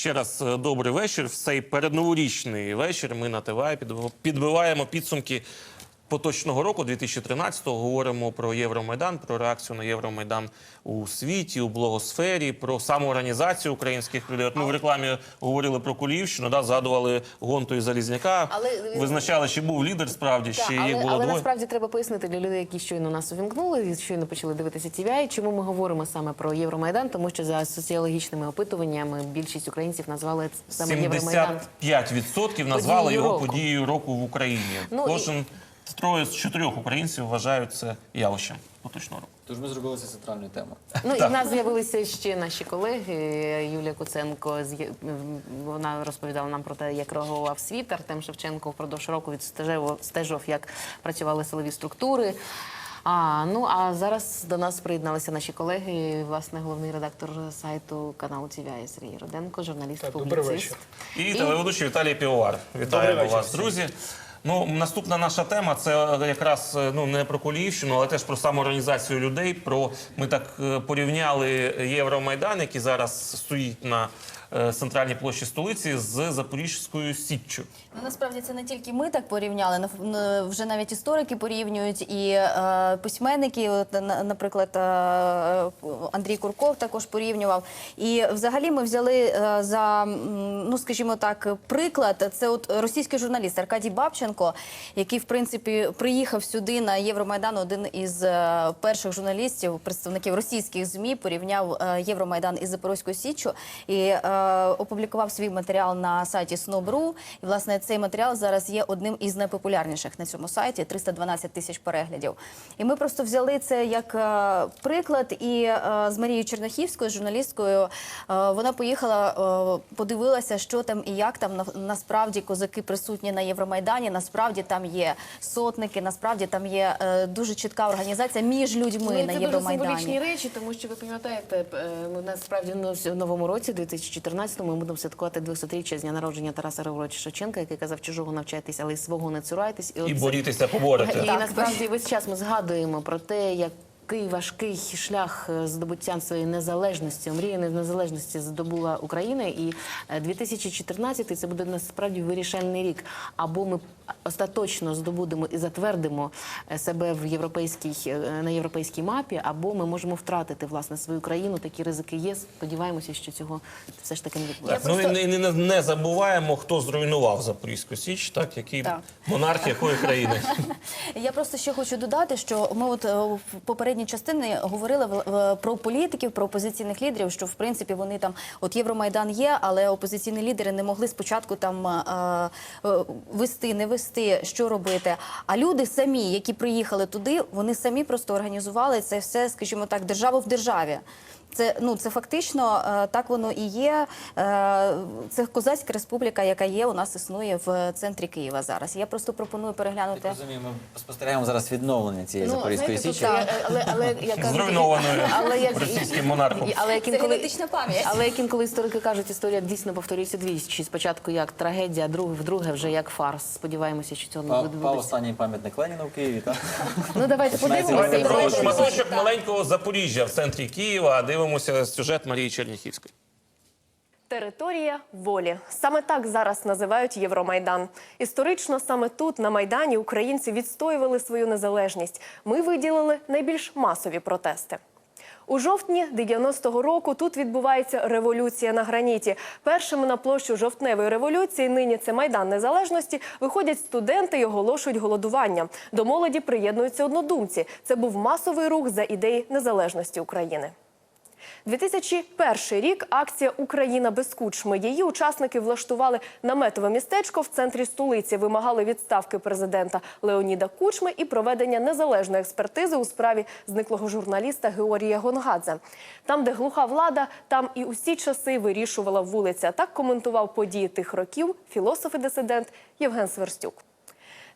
Ще раз е, добрий вечір. В цей передноворічний вечір ми на ТВ підбив- підбиваємо підсумки поточного року, 2013-го. Говоримо про Євромайдан, про реакцію на Євромайдан у світі, у блогосфері, про самоорганізацію українських людей. От ми в рекламі говорили про Куліївщину, да, згадували Гонту і Залізняка. Але- Визначали, чи був лідер справді, чи але, їх було але двоє. насправді треба пояснити для людей, які щойно нас увімкнули, щойно почали дивитися TVI, чому ми говоримо саме про Євромайдан, тому що за соціологічними опитуваннями більшість українців назвали саме Євромайдан. 75% назвали його року. подією року в Україні. Ну, і- Кожен троє з чотирьох українців вважають це явищем поточного року. Тож ми зробили це центральною темою. Ну і в нас з'явилися ще наші колеги. Юлія Куценко вона розповідала нам про те, як реагував світ. Артем Шевченко впродовж року відстежував стежив, як працювали силові структури. А ну а зараз до нас приєдналися наші колеги. Власне, головний редактор сайту каналу TVI Сергій Роденко, журналіст Так, добрий публіцист. вечір. І телеведучий Віталій Півовар. Вітаємо вас, друзі. Ну, наступна наша тема це якраз е, ну не про Коліївщину, але теж про самоорганізацію людей. Про ми так е, порівняли Євромайдан, який зараз стоїть на центральній площі столиці, з Запорізькою Січчю. Ну, насправді це не тільки ми так порівняли, вже навіть історики порівнюють і е, письменники. От, на- наприклад, е, Андрій Курков також порівнював. І взагалі ми взяли е, за ну, скажімо так, приклад. Це от російський журналіст Аркадій Бабченко, який в принципі приїхав сюди на Євромайдан. Один із е, перших журналістів, представників російських змі, порівняв е, Євромайдан із Запорозькою Січчю і е, опублікував свій матеріал на сайті Снобру. І власне цей матеріал зараз є одним із найпопулярніших на цьому сайті 312 тисяч переглядів. І ми просто взяли це як е, приклад. І е, з Марією Черняхівською, журналісткою, е, вона поїхала, е, подивилася, що там і як там На- насправді козаки присутні на Євромайдані. Насправді там є сотники, насправді там є е, дуже чітка організація між людьми Ну, на це дуже Євромайдані. символічні речі, тому що ви пам'ятаєте, е, ми насправді в новому році, 2014-му, ми будемо святкувати 200-річчя з дня народження Тараса Григоровича Шевченка, який казав, чужого навчайтесь, але й свого не цурайтесь. І і це- поборете. І насправді весь час ми згадуємо про те, який важкий шлях е, здобуття своєї незалежності, омріяної незалежності здобула Україна. І е, 2014 це буде насправді вирішальний рік. Або ми остаточно здобудемо і затвердимо е, себе в європейській е, на європейській мапі, або ми можемо втратити власне свою країну. Такі ризики є. Сподіваємося, що цього все ж таки не Так, відбудеться. ну просто- і не, не, не забуваємо, хто зруйнував Запорізьку Січ, так який Так. монарх якої країни. Я просто ще хочу додати, що ми от е, в частини говорили про політиків, про опозиційних лідерів, що в принципі вони там, от Євромайдан є, але опозиційні лідери не могли спочатку там е, е, вести, не вести, що робити. А люди самі, які приїхали туди, вони самі просто організували це все, скажімо так, державу в державі. Це ну це фактично е, так воно і є. Е, Це козацька республіка, яка є у нас існує в центрі Києва зараз. Я просто пропоную переглянути. Так розумію, ми спостерігаємо зараз відновлення цієї Запорізької знаєте, січі. але, але, Зруйнованою але російським монархом. Але як інколи, пам'ять. але як інколи історики кажуть, історія дійсно повторюється двічі. Спочатку як трагедія, а друге, вдруге вже як фарс. Сподіваємося, що цього не Па- останній пам'ятник Леніна в Києві, так? Ну давайте подивимося. шматочок маленького Запоріжжя в центрі Києва. Дивимося сюжет Марії Черніхівської. Територія волі саме так зараз називають Євромайдан. Історично саме тут, на майдані, українці відстоювали свою незалежність. Ми виділили найбільш масові протести. У жовтні 90-го року тут відбувається революція на граніті. Першими на площу жовтневої революції, нині це майдан незалежності, виходять студенти і оголошують голодування. До молоді приєднуються однодумці. Це був масовий рух за ідеї незалежності України. 2001 рік акція Україна без кучми. Її учасники влаштували наметове містечко в центрі столиці, вимагали відставки президента Леоніда Кучми і проведення незалежної експертизи у справі зниклого журналіста Георгія Гонгадзе. Там, де глуха влада, там і усі часи вирішувала вулиця. Так коментував події тих років філософ і дисидент Євген Сверстюк.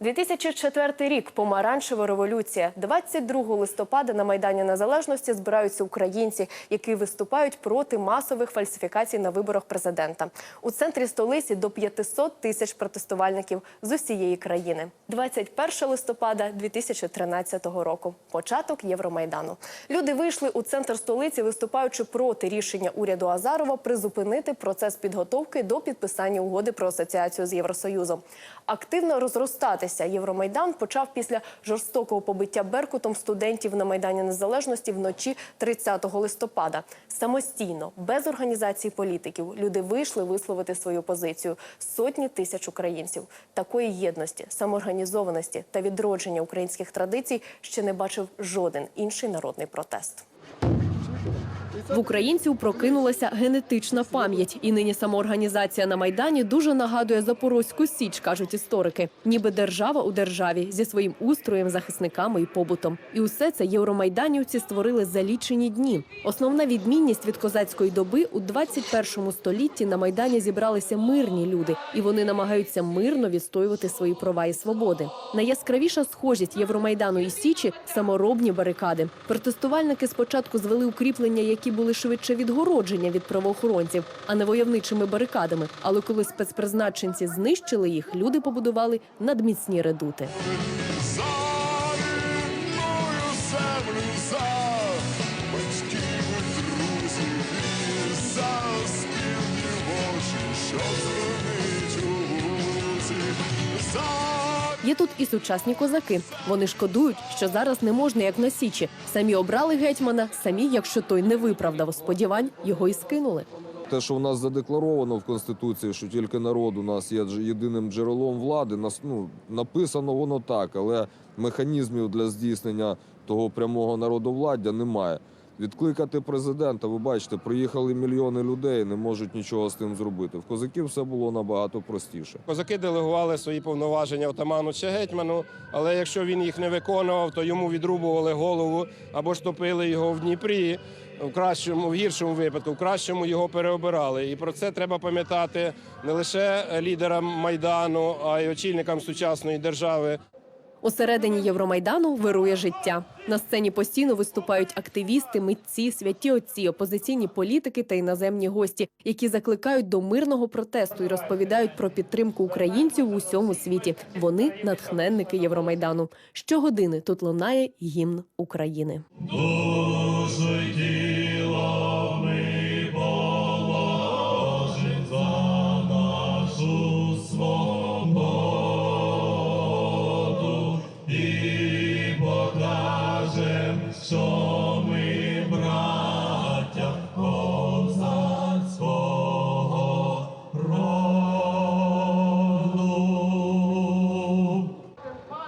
2004 рік помаранчева революція. 22 листопада на майдані Незалежності збираються українці, які виступають проти масових фальсифікацій на виборах президента. У центрі столиці до 500 тисяч протестувальників з усієї країни. 21 листопада 2013 року. Початок Євромайдану. Люди вийшли у центр столиці, виступаючи проти рішення уряду Азарова призупинити процес підготовки до підписання угоди про асоціацію з Євросоюзом. Активно розростатися Євромайдан почав після жорстокого побиття Беркутом студентів на майдані Незалежності вночі 30 листопада. Самостійно, без організації політиків, люди вийшли висловити свою позицію. Сотні тисяч українців такої єдності, самоорганізованості та відродження українських традицій ще не бачив жоден інший народний протест. В українців прокинулася генетична пам'ять, і нині самоорганізація на майдані дуже нагадує Запорозьку січ, кажуть історики, ніби держава у державі зі своїм устроєм, захисниками і побутом. І усе це євромайданівці створили за лічені дні. Основна відмінність від козацької доби у 21 столітті на майдані зібралися мирні люди, і вони намагаються мирно відстоювати свої права і свободи. Найяскравіша схожість Євромайдану і Січі саморобні барикади. Протестувальники спочатку звели укріплення, які були швидше відгородження від правоохоронців, а не войовничими барикадами. Але коли спецпризначенці знищили їх, люди побудували надміцні редути. Тут і сучасні козаки. Вони шкодують, що зараз не можна, як на січі. Самі обрали гетьмана, самі, якщо той не виправдав сподівань, його і скинули. Те, що в нас задекларовано в конституції, що тільки народ у нас є єдиним джерелом влади, нас ну написано воно так, але механізмів для здійснення того прямого народовладдя немає. Відкликати президента, ви бачите, приїхали мільйони людей, не можуть нічого з тим зробити. В козаків все було набагато простіше. Козаки делегували свої повноваження отаману чи гетьману, але якщо він їх не виконував, то йому відрубували голову або ж топили його в Дніпрі. В кращому, в гіршому випадку, в кращому його переобирали. І про це треба пам'ятати не лише лідерам майдану, а й очільникам сучасної держави. Усередині Євромайдану вирує життя. На сцені постійно виступають активісти, митці, святі отці, опозиційні політики та іноземні гості, які закликають до мирного протесту і розповідають про підтримку українців у усьому світі. Вони натхненники Євромайдану. Щогодини тут лунає гімн України.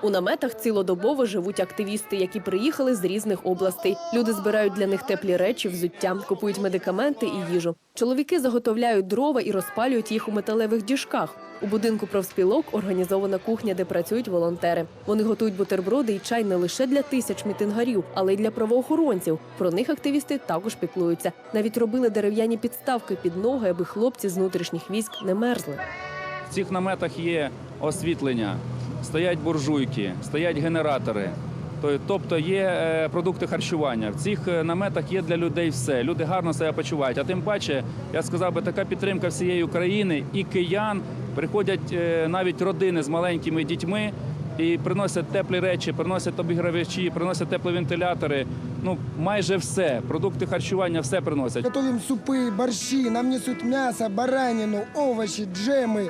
У наметах цілодобово живуть активісти, які приїхали з різних областей. Люди збирають для них теплі речі, взуття, купують медикаменти і їжу. Чоловіки заготовляють дрова і розпалюють їх у металевих діжках. У будинку профспілок організована кухня, де працюють волонтери. Вони готують бутерброди і чай не лише для тисяч мітингарів, але й для правоохоронців. Про них активісти також піклуються. Навіть робили дерев'яні підставки під ноги, аби хлопці з внутрішніх військ не мерзли. В цих наметах є освітлення, стоять буржуйки, стоять генератори. То- Тобто є е, продукти харчування. В цих е, наметах є для людей все. Люди гарно себе почувають. А тим паче, я сказав би, така підтримка всієї України і киян приходять е, навіть родини з маленькими дітьми і приносять теплі речі, приносять обігрівачі, приносять теплі вентилятори. Ну майже все. Продукти харчування все приносять. Готовим супы, борщи, нам несут мясо, баранину, овощи, джемы,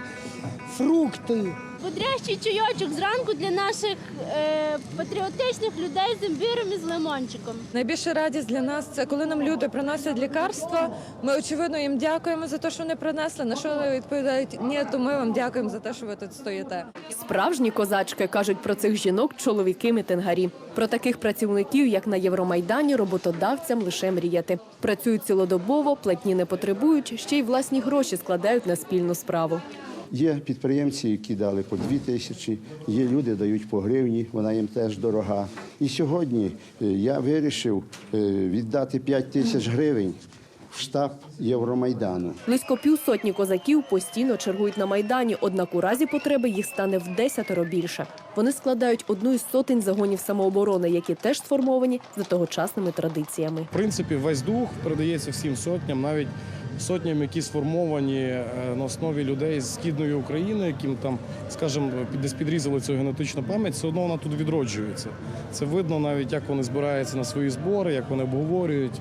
фрукты. Бодрящий чайочок зранку для наших е, патріотичних людей з імбиром і з лимончиком. Найбільша радість для нас це коли нам люди приносять лікарства. Ми очевидно їм дякуємо за те, що вони принесли. На що вони відповідають ні, то ми вам дякуємо за те, що ви тут стоїте. Справжні козачки кажуть про цих жінок чоловіки мітингарі. Про таких працівників, як на Євромайдані, роботодавцям лише мріяти. Працюють цілодобово, платні не потребують, ще й власні гроші складають на спільну справу. Є підприємці, які дали по дві тисячі, є люди, дають по гривні, вона їм теж дорога. І сьогодні е, я вирішив е, віддати 5 тисяч гривень в штаб Євромайдану. Близько півсотні козаків постійно чергують на майдані. Однак у разі потреби їх стане в десятеро більше. Вони складають одну із сотень загонів самооборони, які теж сформовані за тогочасними традиціями. В принципі, весь дух передається всім сотням, навіть сотням, які сформовані е, на основі людей з східної України, яким там, скажімо, десь підрізали цю генетичну пам'ять, все одно вона тут відроджується. Це видно навіть, як вони збираються на свої збори, як вони обговорюють.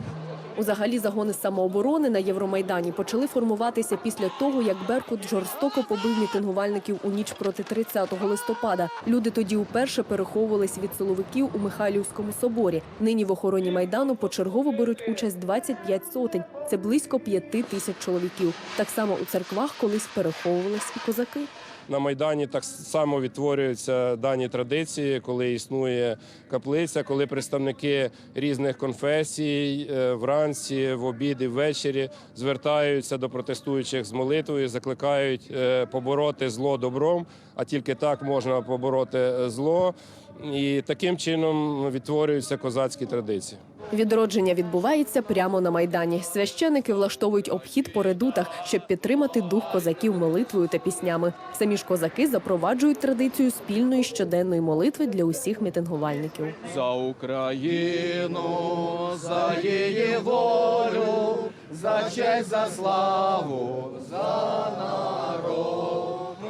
Узагалі загони самооборони на Євромайдані почали формуватися після того, як Беркут жорстоко побив мітингувальників у ніч проти 30 листопада. Люди тоді уперше переховувались від силовиків у Михайлівському соборі. Нині в охороні майдану почергово беруть участь 25 сотень. Це близько п'яти тисяч чоловіків. Так само у церквах колись переховувались і козаки. На Майдані так само відтворюються дані традиції, коли існує каплиця, коли представники різних конфесій е, вранці, в обід і ввечері звертаються до протестуючих з молитвою, закликають е, побороти зло добром, а тільки так можна побороти е, зло. І таким чином відтворюються козацькі традиції. Відродження відбувається прямо на майдані. Священики влаштовують обхід по редутах, щоб підтримати дух козаків молитвою та піснями. Самі ж козаки запроваджують традицію спільної щоденної молитви для усіх мітингувальників. За Україну, за її волю, за честь, за славу,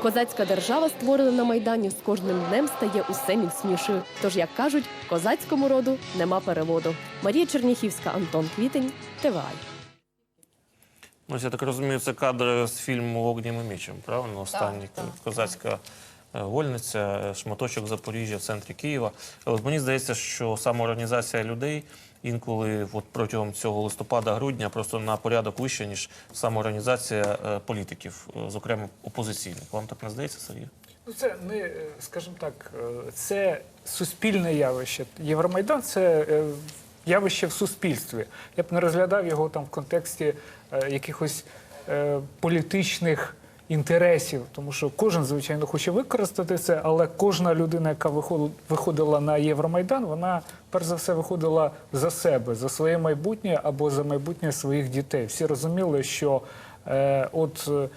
Козацька держава, створена на майдані, з кожним днем стає усе міцнішою. Тож, як кажуть, козацькому роду нема переводу. Марія Черніхівська, Антон Квітень, ТВА. Ось я так розумію, це кадр з фільму «Огнем і мечем», правильно? Останній козацька е, вольниця, е, шматочок Запоріжжя в центрі Києва. Але от мені здається, що самоорганізація людей інколи от протягом цього листопада-грудня просто на порядок вище, ніж самоорганізація е, політиків, е, зокрема опозиційних. Вам так не здається, Сергій? Ну, це не, е, скажімо так, це суспільне явище. Євромайдан це явище в суспільстві. Я б не розглядав його там в контексті якихось політичних інтересів, тому що кожен, звичайно, хоче використати це, але кожна людина, яка виходила на Євромайдан, вона перш за все виходила за себе, за своє майбутнє або за майбутнє своїх дітей. Всі розуміли, що е, от е,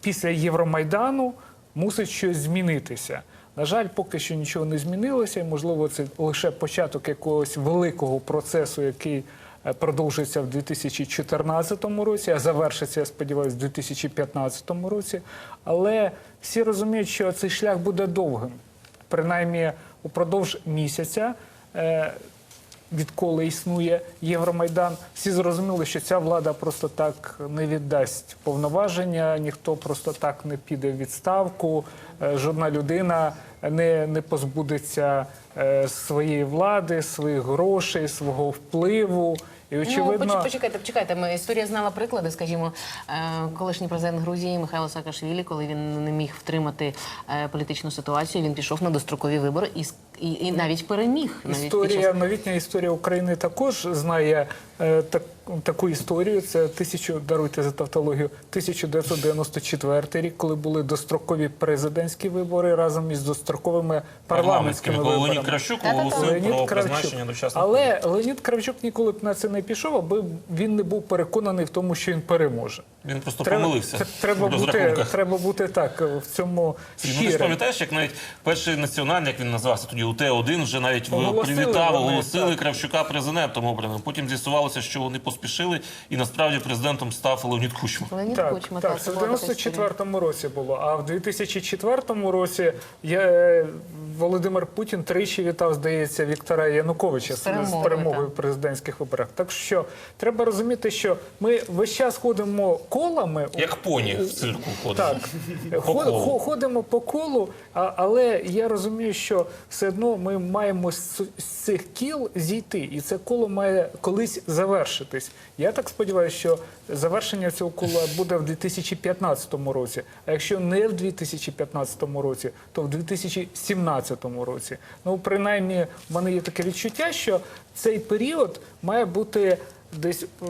після Євромайдану мусить щось змінитися. На жаль, поки що нічого не змінилося, і можливо, це лише початок якогось великого процесу, який продовжиться в 2014 році, а завершиться, я сподіваюся, в 2015 році. Але всі розуміють, що цей шлях буде довгим. Принаймні, упродовж місяця. е, відколи існує Євромайдан, всі зрозуміли, що ця влада просто так не віддасть повноваження, ніхто просто так не піде в відставку, е, жодна людина не, не позбудеться е, своєї влади, своїх грошей, свого впливу. І очевидно, Ну, почекайте, почекайте. Ми історія знала приклади. Скажімо, е, колишній президент Грузії Михайло Саакашвілі, коли він не міг втримати е, політичну ситуацію, він пішов на дострокові вибори і, і, і навіть переміг. Навіть Історія, новітня історія України також знає е, так, таку історію. Це тисячу, даруйте за тавтологію, 1994 рік, коли були дострокові президентські вибори разом із достроковими парламентськими коли виборами. Леонід Кравчук Та-та-та. Леонід про Кравчук. призначення дочасних Але Леонід Кравчук ніколи б на це не пішов, аби він не був переконаний в тому, що він переможе. Він просто Треба, помилився. це- треба, бути, треба бути так в цьому Ну, ти ж пам'ятаєш, як навіть перший національний, як він називався тоді УТ-1, вже навіть Оголосили привітав, оголосили. Кравчука президентом обраним. Потім з'ясувалося, що вони поспішили, і насправді президентом став Леонід Кучма. Леонід Так, Кучма, так, так, це в була така історія. 94-му році було. А в 2004 році я, е, Володимир Путін тричі вітав, здається, Віктора Януковича з, з перемогою, перемогою в президентських виборах. Так що треба розуміти, що ми весь час ходимо колами. Як поні в цирку ходить. Так, По Ход- колу. ходимо по колу, а, але я розумію, що все одно ми маємо з, з цих кіл зійти, і це коло має колись завершитись. Я так сподіваюся, що завершення цього кола буде в 2015 році. А якщо не в 2015 році, то в 2017 році. Ну, принаймні, в мене є таке відчуття, що цей період має бути десь е,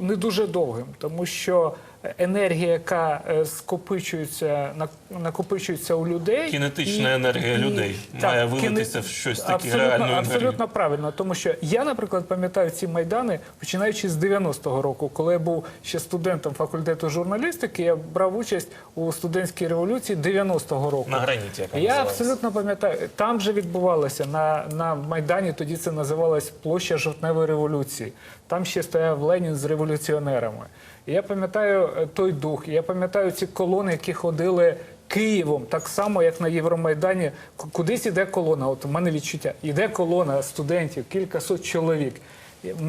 не дуже довгим, тому що енергія, яка е, скопичується, нак- накопичується у людей. Кінетична енергія людей має вилитися в щось таке абсолютно, реальну енергію. Абсолютно правильно, тому що я, наприклад, пам'ятаю ці майдани, починаючи з 90-го року, коли я був ще студентом факультету журналістики, я брав участь у студентській революції 90-го року. На граніті, яка Я абсолютно пам'ятаю, там же відбувалося на, на Майдані, тоді це називалось площа жовтневої революції. Там ще стояв Ленін з революціонерами. Я пам'ятаю е, той дух, я пам'ятаю ці колони, які ходили Києвом, так само, як на Євромайдані. Кудись іде колона. От у мене відчуття. Іде колона студентів, кілька сот чоловік.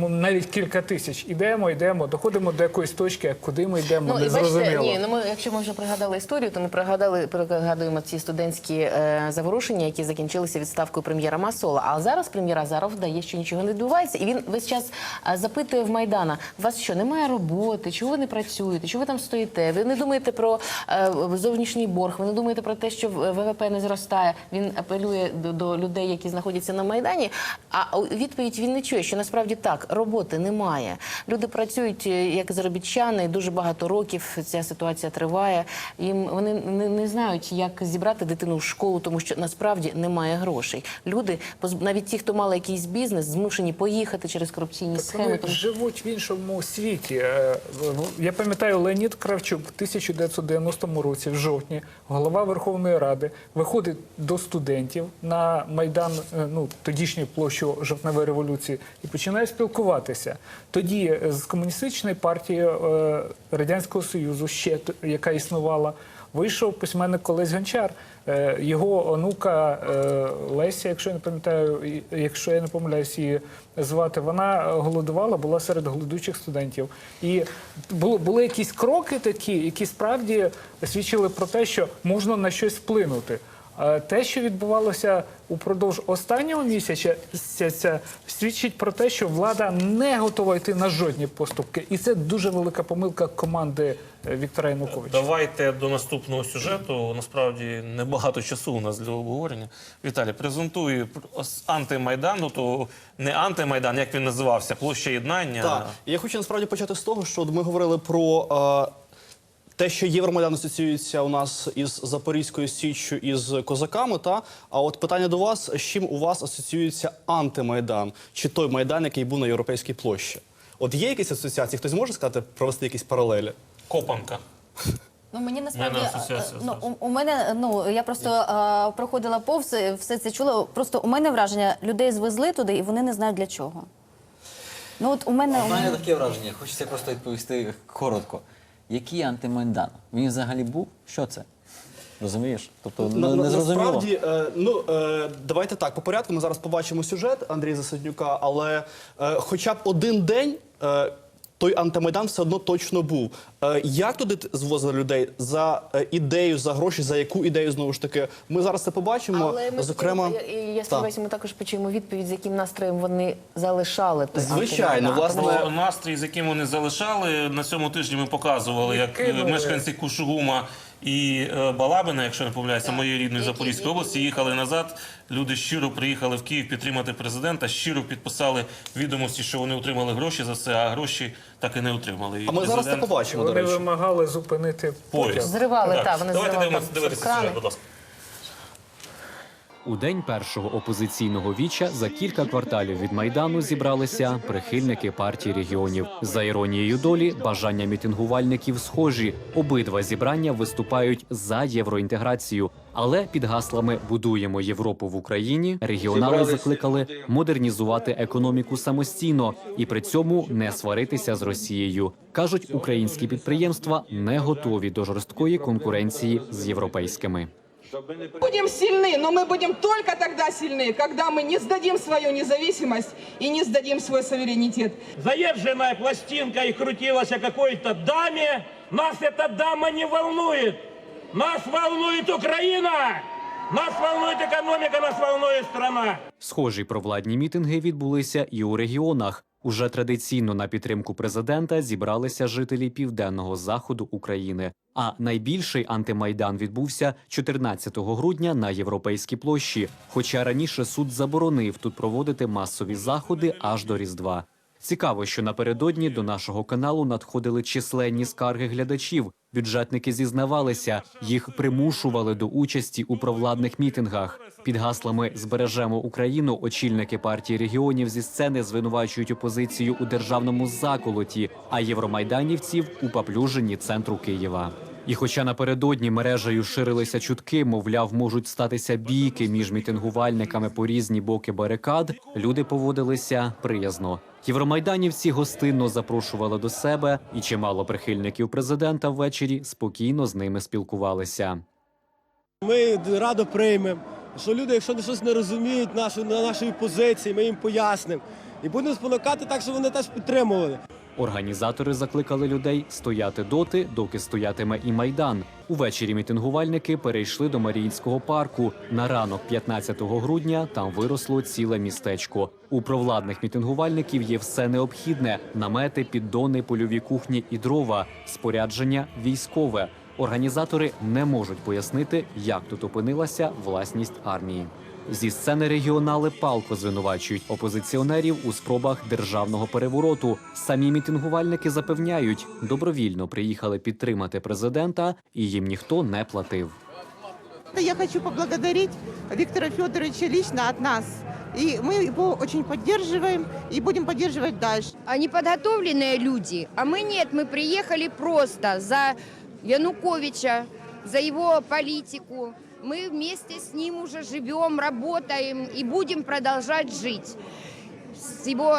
Навіть кілька тисяч. Ідемо, йдемо, доходимо до якоїсь точки, куди ми йдемо, Ну не і бачите, ні, ну ми, якщо ми вже пригадали історію, то ми пригадали, пригадуємо ці студентські е, заворушення, які закінчилися відставкою прем'єра Масола. А зараз прем'єр Азаров вдає, що нічого не відбувається, і він весь час е, запитує в Майдана: у вас що, немає роботи? Чого ви не працюєте? Чого ви там стоїте? Ви не думаєте про е, зовнішній борг? Ви не думаєте про те, що в- ВВП не зростає? Він апелює до, до людей, які знаходяться на майдані. А відповідь він не чує, що насправді так роботи немає. Люди працюють е, як заробітчани дуже багато років. Ця ситуація триває. Їм вони не, не знають, як зібрати дитину в школу, тому що насправді немає грошей. Люди, навіть ті, хто мали якийсь бізнес, змушені поїхати через корупційні Так схеми. Вони Тому живуть в іншому світі. Е, Я пам'ятаю, Леонід Кравчук в 1990 році, в жовтні, голова Верховної Ради, виходить до студентів на майдан, е, ну тодішню площу жовтневої революції, і починає спілкуватися. Тоді е, з комуністичної партії е, радянського союзу, ще яка існувала. Вийшов письменник Колесь Гончар. Е, Його онука Леся, якщо я не пам'ятаю, якщо я не помиляюсь її звати, вона голодувала, була серед голодуючих студентів. І були якісь кроки такі, які справді свідчили про те, що можна на щось вплинути. Е, Те, що відбувалося упродовж останнього місяця, свідчить про те, що влада не готова йти на жодні поступки, і це дуже велика помилка команди е, Віктора Януковича. Давайте до наступного сюжету. Насправді небагато часу у нас для обговорення. Віталій, презентуй пр- ос- антимайдан, ну то не антимайдан, як він називався, площа єднання. Так, я хочу насправді почати з того, що ми говорили про е, те, що Євромайдан асоціюється у нас із Запорізькою Січчю із козаками. Та а от питання до вас: з чим у вас асоціюється антимайдан, чи той майдан, який був на європейській площі? От є якісь асоціації? Хтось може сказати, провести якісь паралелі? Копанка. Ну мені насправді е, ну у, у мене ну я просто е, проходила повз все це чула. Просто у мене враження людей звезли туди, і вони не знають для чого. Ну от у мене У мене таке враження, хочеться просто відповісти коротко. Який антимайдан? Він взагалі був? Що це? Розумієш? Тобто На- ну, не зрозуміло. Насправді, е, ну е, давайте так. По порядку ми зараз побачимо сюжет Андрія Засаднюка, але е, хоча б один день. Е, той антимайдан все одно точно був. Е, як туди звозили людей за е, ідею, за гроші, за яку ідею знову ж таки? Ми зараз це побачимо. Але ми Зокрема, я, я сподіваюся, ми також почуємо відповідь, з яким настроєм вони залишали той Звичайно, власне, Про настрій, з яким вони залишали на цьому тижні. Ми показували, як мешканці Кушугума і е, Балабина, якщо не помиляюся, моєї рідної Запорізької області, їхали назад. Люди щиро приїхали в Київ підтримати президента, щиро підписали відомості, що вони отримали гроші за це, а гроші так і не отримали. І а ми зараз це президент- побачимо. До Вони речі, вимагали зупинити потяг. Зривали, так, вони Давайте зривали дивимося, дивитися сюжет, будь ласка. У день першого опозиційного віча за кілька кварталів від майдану зібралися прихильники партії регіонів. За іронією долі, бажання мітингувальників схожі. Обидва зібрання виступають за євроінтеграцію. Але під гаслами Будуємо Європу в Україні регіонали закликали модернізувати економіку самостійно і при цьому не сваритися з Росією. кажуть, українські підприємства не готові до жорсткої конкуренції з європейськими. Будем сильны, но мы будем только тогда сильны, когда мы не сдадим свою независимость и не сдадим свой суверенитет. Заезженная пластинка и крутилась о какой-то даме. Нас эта дама не волнует. Нас волнует Украина. Нас волнует экономика, нас волнует страна. Схожі провладні мітинги відбулися і у регіонах. Уже традиційно на підтримку президента зібралися жителі південного заходу України. А найбільший антимайдан відбувся 14 грудня на європейській площі. Хоча раніше суд заборонив тут проводити масові заходи аж до Різдва. Цікаво, що напередодні до нашого каналу надходили численні скарги глядачів. Бюджетники зізнавалися, їх примушували до участі у провладних мітингах. Під гаслами Збережемо Україну очільники партії регіонів зі сцени звинувачують опозицію у державному заколоті, а євромайданівців у поплюженні центру Києва. І хоча напередодні мережею ширилися чутки, мовляв, можуть статися бійки між мітингувальниками по різні боки барикад, люди поводилися приязно. Євромайданівці гостинно запрошували до себе, і чимало прихильників президента ввечері спокійно з ними спілкувалися. Ми радо приймемо. Що люди, якщо щось не розуміють нашу, на нашої позиції, ми їм пояснимо. І будемо спонукати так, щоб вони теж підтримували. Організатори закликали людей стояти доти, доки стоятиме і майдан. Увечері мітингувальники перейшли до Маріїнського парку. На ранок 15 грудня там виросло ціле містечко. У провладних мітингувальників є все необхідне: намети, піддони, польові кухні і дрова, спорядження військове. Організатори не можуть пояснити, як тут опинилася власність армії. Зі сцени регіонали палко звинувачують опозиціонерів у спробах державного перевороту. Самі мітингувальники запевняють, добровільно приїхали підтримати президента, і їм ніхто не платив. Я хочу поблагодарить Виктора Федоровича лично от нас. И мы его очень поддерживаем и будем поддерживать дальше. Они подготовленные люди, а мы нет, мы приехали просто за Януковича, за его политику. Мы вместе с ним уже живем, работаем и будем продолжать жить. С его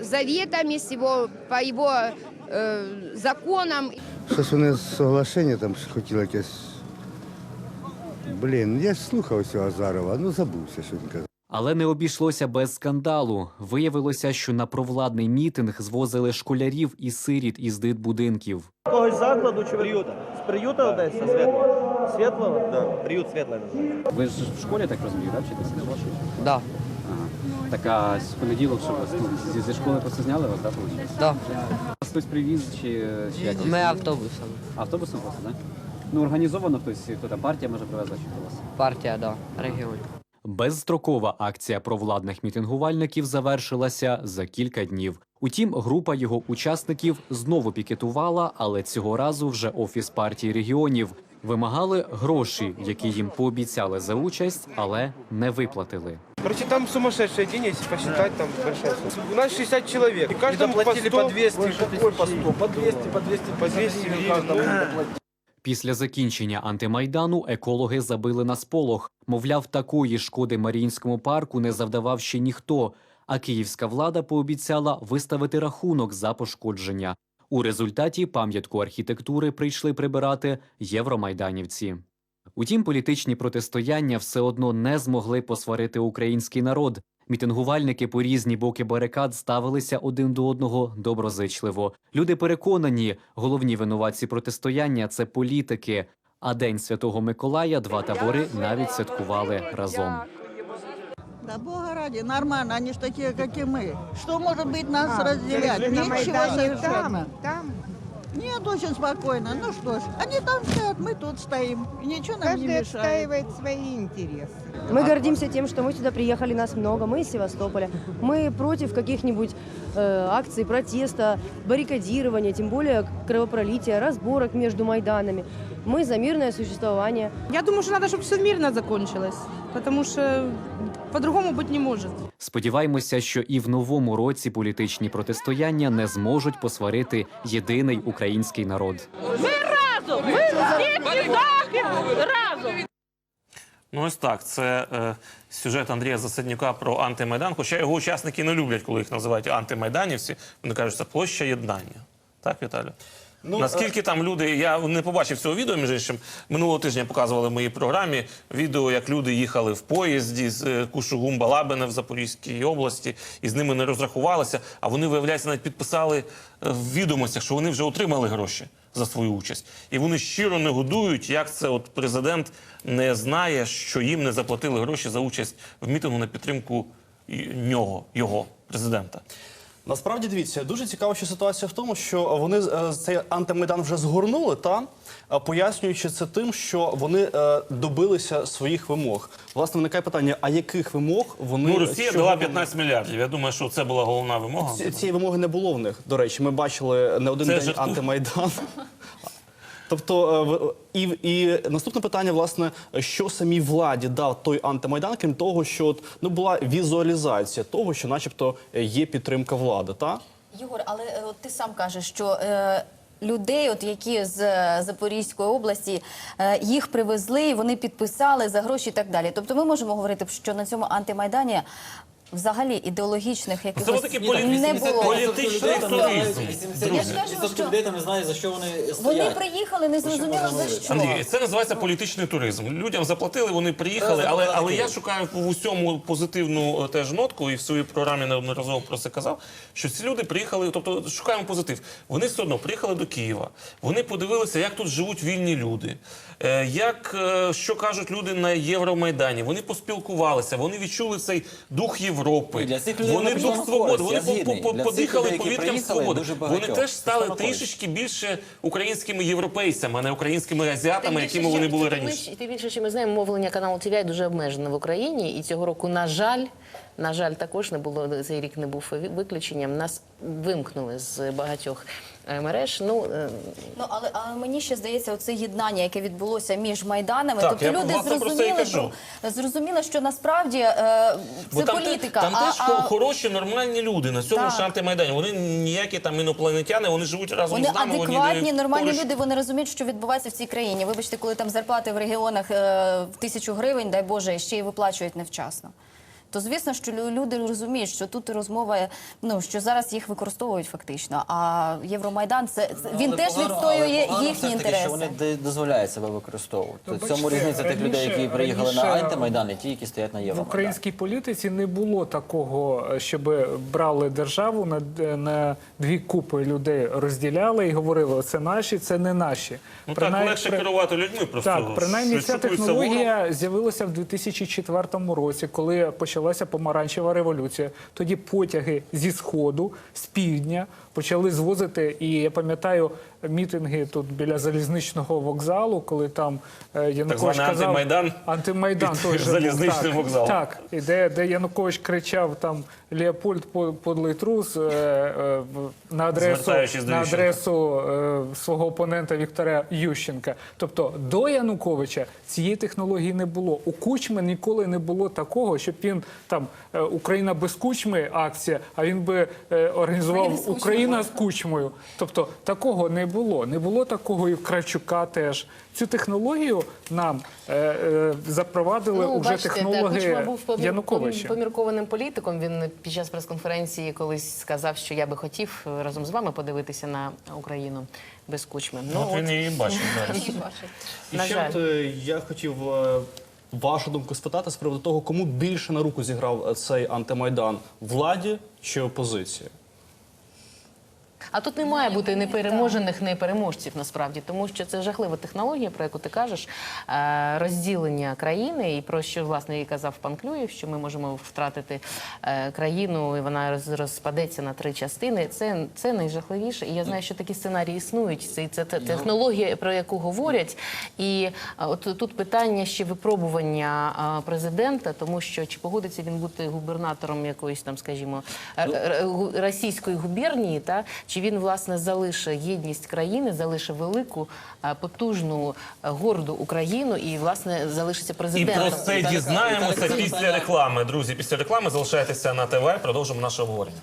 заветами, с его, по его э, законам. Щось вони соглашення там хотіли якесь. Блін, я ж слухав цього Азарова, ну забувся, що він казав. Але не обійшлося без скандалу. Виявилося, що на провладний мітинг звозили школярів і сиріт із дитбудинків. Когось закладу чи приюта? З приюта Одеса Світлого? Світлого? Да. Приют називається. Ви ж в школі так розумію, так? Вчитеся не вашій? Да. Ага. Так а з понеділок, що вас ну, зі, зі школи просто зняли вас, так, виходить? Да. Вас хтось привіз чи, чи як? Ми автобусом. Автобусом просто, так? Ну, організовано хтось, хто там партія може привезла чи хто вас? Партія, да. Регіон. Безстрокова акція провладних мітингувальників завершилася за кілька днів. Утім, група його учасників знову пікетувала, але цього разу вже офіс партії регіонів. Вимагали гроші, які їм пообіцяли за участь, але не виплатили. Короче, там сумасшедший день, если посчитать, там большая сумма. У нас 60 человек. И каждому по 100, по 200, по 100, по 200, по 200, по 200 гривен. Після закінчення антимайдану екологи забили на сполох. Мовляв, такої шкоди Маріїнському парку не завдавав ще ніхто. А київська влада пообіцяла виставити рахунок за пошкодження. У результаті пам'ятку архітектури прийшли прибирати євромайданівці. Утім, політичні протистояння все одно не змогли посварити український народ. Мітингувальники по різні боки барикад ставилися один до одного доброзичливо. Люди переконані, головні винуватці протистояння це політики. А День Святого Миколая два табори навіть святкували разом. Да бога ради, нормально, они же такие, как и мы. Что может быть нас А, разделять? то есть вы на Ничего Майдане совершенно. там? Нет, очень спокойно. Ну что ж, они там стоят, мы тут стоим. И ничего нам не Каждый мешает. отстаивает свои интересы. Мы гордимся тем, что мы сюда приехали, нас много, мы из Севастополя. Мы против каких-нибудь э, акций протеста, баррикадирования, тем более кровопролития, разборок между Майданами. Мы за мирное существование. Я думаю, что надо, чтобы все мирно закончилось, потому что по-другому быть не может. Сподіваємося, що і в новому році політичні протистояння не зможуть посварити єдиний український народ. Ми разом! Ми всі разом! Ну, ось так. Це е, сюжет Андрія Засаднюка про антимайдан. Хоча його учасники не люблять, коли їх називають антимайданівці. Вони кажуть, це площа єднання. Так, Віталю? Ну, Наскільки там люди, я не побачив цього відео, між іншим, минулого тижня показували в моїй програмі відео, як люди їхали в поїзді з е, Кушугумба Лабене в Запорізькій області, і з ними не розрахувалися. А вони, виявляється, навіть підписали е, в відомостях, що вони вже отримали гроші за свою участь. І вони щиро негодують, як це от президент не знає, що їм не заплатили гроші за участь в мітингу на підтримку нього, його президента. Насправді дивіться, дуже цікава ще ситуація в тому, що вони е, цей антимайдан вже згорнули, та е, пояснюючи це тим, що вони е, добилися своїх вимог. Власне, виникає питання: а яких вимог вони Ну, Росія дала вони- 15 мільярдів. Я думаю, що це була головна вимога. Ці- Цієї вимоги не було в них. До речі, ми бачили не один Це день жартує. антимайдан. Тобто, е, і, і наступне питання, власне, що самій владі дав той антимайдан, крім того, що от, ну, була візуалізація того, що, начебто, є підтримка влади, та? Єгор, але е, от ти сам кажеш, що е, людей, от які з е, Запорізької області, їх привезли, вони підписали за гроші і так далі. Тобто, ми можемо говорити, що на цьому антимайдані. Взагалі ідеологічних якихось Це такий полі- не було. політичний туризм. Я ж кажу, що людей там не знають, за що вони вони приїхали, не зрозуміло за що. Андрій, це називається політичний туризм. Людям заплатили, вони приїхали, але, але я шукаю в усьому позитивну е, теж нотку, і в своїй програмі неодноразово про це казав. Що ці люди приїхали, тобто шукаємо позитив. Вони все одно приїхали до Києва. Вони подивилися, як тут живуть вільні люди, як е, що кажуть люди на Євромайдані. Вони поспілкувалися, вони відчули цей дух Європи. Для цих людей Вони дух свободи. Вони згідний. подихали людей, повітрям свободи. Вони теж стали трішечки більше українськими європейцями, а не українськими азіатами, більше, якими вони були раніше. Тим більше, що ми знаємо, мовлення каналу TVI дуже обмежене в Україні, і цього року, на жаль, на жаль, також не було цей рік не був виключенням. Нас вимкнули з багатьох е, мереж. Ну е, Ну але, але мені ще здається, оце єднання, яке відбулося між майданами. Так, тобто я люди зрозуміли, що зрозуміли, що насправді е, Бо це там, те- політика. там а, теж а хороші, нормальні люди на цьому Так. ж антимайдані. Вони ніякі там інопланетяни, вони живуть разом Вони з нами. адекватні, вони нормальні поруч. люди. Вони розуміють, що відбувається в цій країні. Вибачте, коли там зарплати в регіонах е, в тисячу гривень, дай Боже, ще й виплачують невчасно. То звісно, що лю- люди розуміють, що тут розмова, ну що зараз їх використовують фактично. А Євромайдан це, це він Але теж погано- відстоює але їхні таки, інтереси. що вони дозволяють себе використовувати. В цьому різниця тих людей, які раніше- приїхали на раніше антимайдан, і ті, які стоять на В українській політиці не було такого, щоб брали державу на, на дві купи людей, розділяли і говорили, це наші, це не наші. Ну так легше при- керувати людьми просто. Так, принаймні ця технологія з'явилася в 2004 році, коли почалася помаранчева революція. Тоді потяги зі сходу, з півдня почали звозити. І я пам'ятаю мітинги тут біля залізничного вокзалу, коли там е, Янукович званий казав антимайдан антимайдан під той же був, залізничним так, вокзалом. Так, і де, де Янукович кричав там Леопольд по- подлий трус е, е, на адресу, на адресу е, свого опонента Віктора Ющенка. Тобто до Януковича цієї технології не було. У Кучми ніколи не було такого, щоб він там Україна без кучми акція, а він би е, організував Україна з кучмою. Тобто такого не було. Не було такого і в Кравчука теж. Цю технологію нам е, е, запровадили ну, уже бачите, так, технологи Кучма був помір- Януковича. поміркованим політиком. Він під час прес-конференції колись сказав, що я би хотів разом з вами подивитися на Україну без кучми. Ну, от він її бачить зараз. І ще от, е, я хотів е, вашу думку спитати з приводу того, кому більше на руку зіграв е, цей антимайдан владі чи опозиції? А тут не має бути ні переможених, ні переможців насправді, тому що це жахлива технологія, про яку ти кажеш, е, розділення країни, і про що власне і казав пан Клюєв, що ми можемо втратити е, країну, і вона роз- розпадеться на три частини. Це, це найжахливіше. І я знаю, що такі сценарії існують. Це, це технологія, про яку говорять. І е, от тут питання ще випробування президента, тому що чи погодиться він бути губернатором якоїсь там, скажімо, гу- російської губернії, та чи він власне залишить єдність країни, залишить велику, е, потужну, е, горду Україну і власне залишиться І президентом. про це дізнаємося після реклами. Друзі, після реклами залишайтеся на ТВ, продовжимо наше обговорення.